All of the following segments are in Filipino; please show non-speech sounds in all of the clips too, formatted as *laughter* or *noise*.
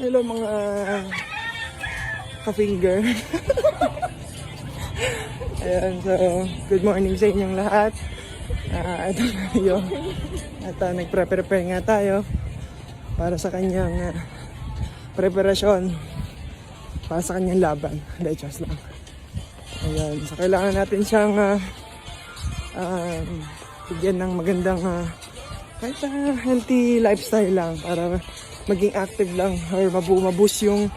Hello mga ka-finger. *laughs* Ayan, so good morning sa inyong lahat. Ah, ito na yun. At ah, nagpre-prepare nga tayo para sa kanyang ah, preparasyon para sa kanyang laban. Hindi, just lang. Ayan, so kailangan natin siyang ah, um, bigyan ng magandang ah, kahit ah, healthy lifestyle lang para maging active lang or mabu maboost yung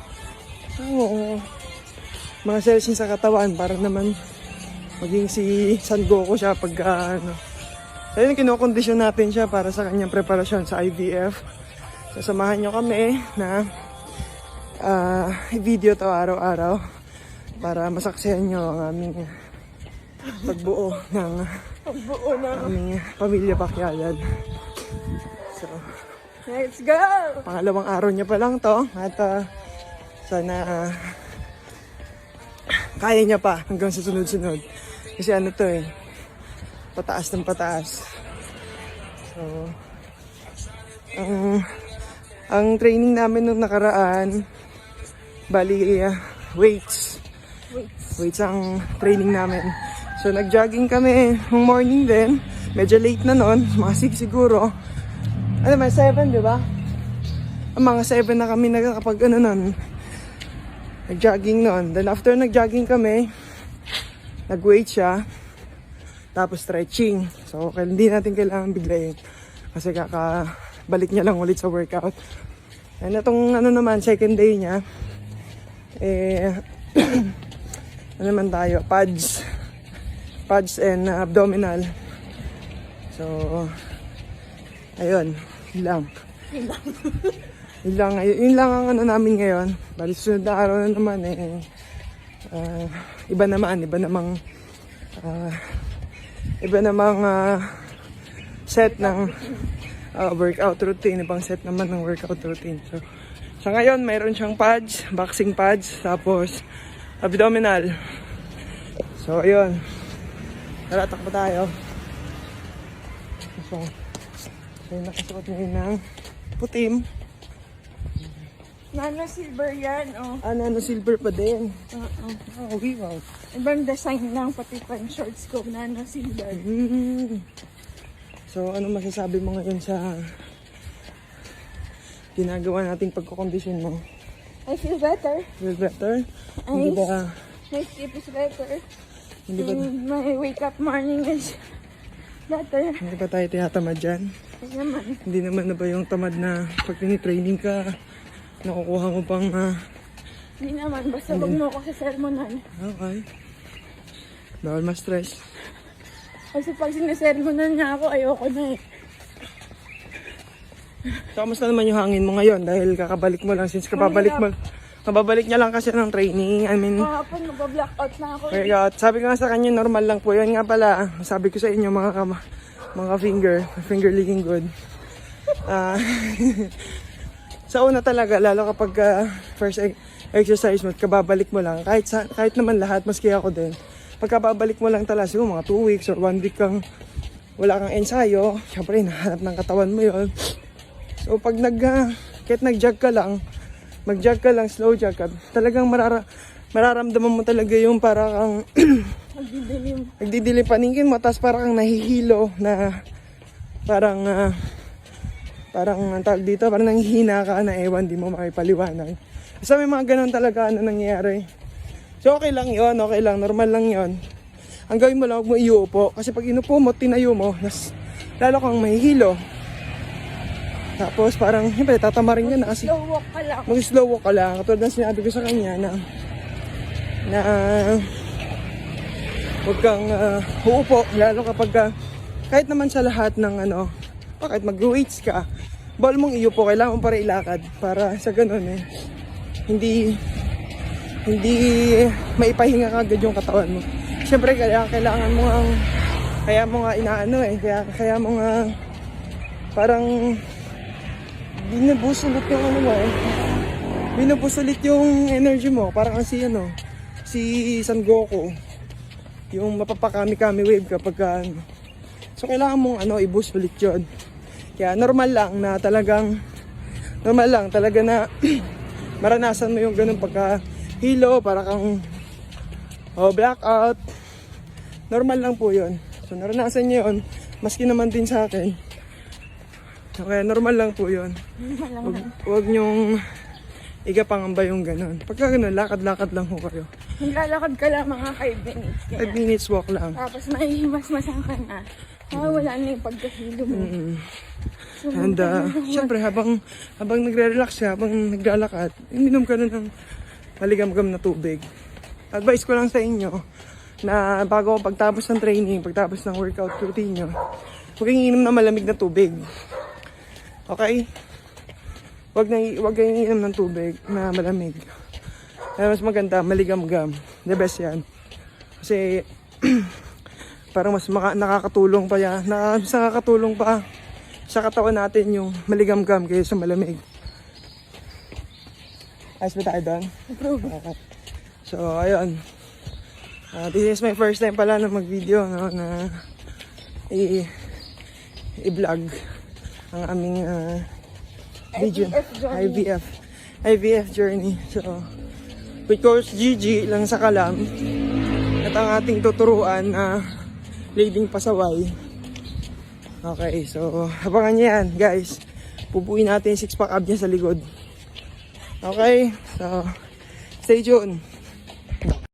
oo, mga cells sa katawan para naman maging si San Goku siya pag ah, ano. So yun, kinokondisyon natin siya para sa kanyang preparasyon sa IVF. Sasamahan nyo kami na ah, video to araw-araw para masaksihan nyo ang aming pagbuo ng Pagbuo na. aming pamilya Pacquialan. So, Let's go! pangalawang araw niya pa lang to at ah, sana ah, kaya niya pa hanggang sa sunod-sunod. Kasi ano to eh, pataas ng pataas. So, ang ang training namin nung nakaraan, bali ah, weights. Weights ang training namin. So, nag-jogging kami nung morning din. Medyo late na nun, mga 6 siguro. Ano ba, 7, di ba? Ang mga 7 na kami nakakapag ano nun. Nag-jogging nun. Then after nag-jogging kami, nag-weight siya. Tapos stretching. So, kaya hindi natin kailangan biglayin. Kasi kakabalik niya lang ulit sa workout. And itong ano naman, second day niya, eh, *clears throat* ano naman tayo, pads. Pads and uh, abdominal. So, ayun, yun lang. yun lang, yun lang ang ano namin ngayon. Bali sunod na araw na naman eh. ah, iba naman, iba namang ah, iba namang ah, set ng ah, workout routine. Ibang set naman ng workout routine. So, sa ngayon, mayroon siyang pads, boxing pads, tapos abdominal. So, ayun. Tara, takbo tayo. So, so yung nakasuot ngayon ng putim. Nano silver yan, oh. Ah, nano silver pa din. Oo. Oh, okay, wow. Ibang design lang, pati pa yung shorts ko, nano silver. Mm. So, ano masasabi mo ngayon sa ginagawa nating pagkakondisyon mo? I feel better. Feel better? Hindi ba, My sleep is better. hindi ba, And my wake up morning is better. hindi ba tayo tinatamad dyan? Kasi naman, Hindi naman na ba yung tamad na pag training ka, nakukuha mo pang, ah, hindi naman, basta wag mo ako sa sermonan. okay. Bawal ma-stress. Kasi pag sinasermonan niya ako, ayoko na eh. So, kamusta naman yung hangin mo ngayon? Dahil kakabalik mo lang since kababalik mo, kababalik niya lang kasi ng training. I mean, Kahapon, nagba-blackout na ako. eh. workout. Sabi ko nga sa kanya, normal lang po. Yun nga pala, sabi ko sa inyo mga kama, mga finger, finger licking good. Ah, *laughs* sa una talaga, lalo kapag ah, first e- exercise mo, at kababalik mo lang, kahit, sa, kahit naman lahat, maski ako din, pagkababalik mo lang talaga, siguro mga 2 weeks or 1 week kang wala kang ensayo, syempre, nahanap ng katawan mo yon So pag nag, ah, kahit nag-jog ka lang, mag-jog ka lang, slow jog ka, talagang marara, mararamdaman mo talaga yung parang Magdidilim. *clears throat* nagdidilim paningin mo, tapos parang kang nahihilo na parang, ah, parang ang tawag dito, parang nanghihina ka na ewan, di mo makipaliwanag. Basta may mga ganun talaga ano nangyayari. So okay lang yon okay lang, normal lang yon Ang gawin mo lang, huwag mo iuupo. Kasi pag inupo mo, tinayo mo, nas, lalo kang mahihilo. Tapos parang, siyempre, tatamarin ka na kasi Slow walk ka lang. mag-slow walk ka lang. Katulad ng sinabi ko sa kanya na na huwag kang uh, uupo, lalo kapag ah, kahit naman sa lahat ng ano, kahit mag-weights ka, bawal mong iupo, kailangan mo para ilakad para sa ganun eh. Hindi hindi maipahinga ka agad yung katawan mo. Siyempre, kaya kailangan mo ang kaya mo nga inaano eh, kaya, kaya mo nga parang binubusulit yung ano mo eh. Binubusulit yung energy mo. Parang kasi ano, si San Goku. Yung mapapakami-kami wave kapag ka, ano. So kailangan mong ano, i-boost ulit yun. Kaya normal lang na talagang, normal lang talaga na *clears throat* maranasan mo yung ganun pagka hilo, para kang oh, blackout. Normal lang po yun. So naranasan niyo yun, maski naman din sa akin. Okay, normal lang po yun. Huwag, huwag niyong igapangamba yung ganun. Pagka ganun, lakad-lakad lang ho kayo. Maglalakad ka lang mga 5 minutes. 5 minutes walk lang. Tapos mahihimas-masan ka na. Ah, wala na yung pagkahilo mo. Mm. And uh, syempre habang habang nagre-relax ka, habang naglalakad, iminom ka na ng maligam-gam na tubig. Advice ko lang sa inyo na bago pagtapos ng training, pagtapos ng workout routine nyo, huwag inom ng malamig na tubig. Okay? Huwag na huwag kayong inom ng tubig na malamig. Kaya mas maganda, maligam-gam. The best yan. Kasi *clears throat* parang mas maka- nakakatulong pa yan. Na, mas nakakatulong pa sa katawan natin yung maligam-gam kaysa sa malamig. Ayos ba tayo doon? Approve. Okay. So, ayun. Ah, this is my first time pala na mag-video no, na i- i-vlog ang aming ah, video. IVF journey. IVF. IVF journey. So, with Coach Gigi lang sa kalam at ang ating tuturuan na leading pasaway. Okay, so abangan niyo yan, guys. Pupuin natin yung six pack ab niya sa likod. Okay, so stay tuned.